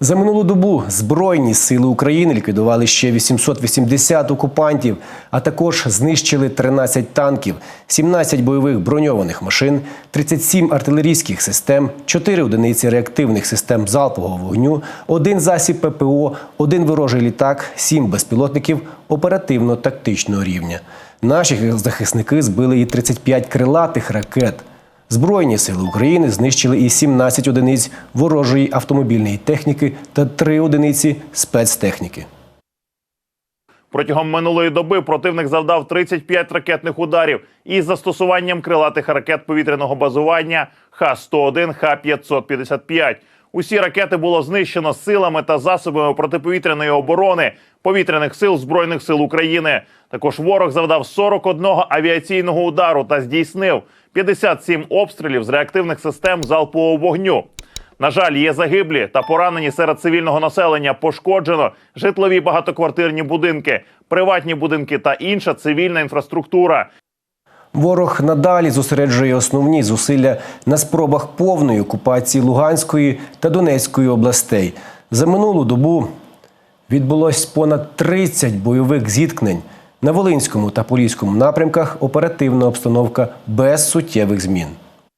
За минулу добу Збройні сили України ліквідували ще 880 окупантів, а також знищили 13 танків, 17 бойових броньованих машин, 37 артилерійських систем, 4 одиниці реактивних систем залпового вогню, один засіб ППО, один ворожий літак, 7 безпілотників оперативно-тактичного рівня. Наші захисники збили і 35 крилатих ракет. Збройні сили України знищили і 17 одиниць ворожої автомобільної техніки та 3 одиниці спецтехніки. Протягом минулої доби противник завдав 35 ракетних ударів із застосуванням крилатих ракет повітряного базування Х-101, Х-555. Усі ракети було знищено силами та засобами протиповітряної оборони повітряних сил Збройних сил України. Також ворог завдав 41 авіаційного удару та здійснив 57 обстрілів з реактивних систем залпового вогню. На жаль, є загиблі та поранені серед цивільного населення. Пошкоджено житлові багатоквартирні будинки, приватні будинки та інша цивільна інфраструктура. Ворог надалі зосереджує основні зусилля на спробах повної окупації Луганської та Донецької областей. За минулу добу відбулось понад 30 бойових зіткнень. На Волинському та Поліському напрямках оперативна обстановка без суттєвих змін.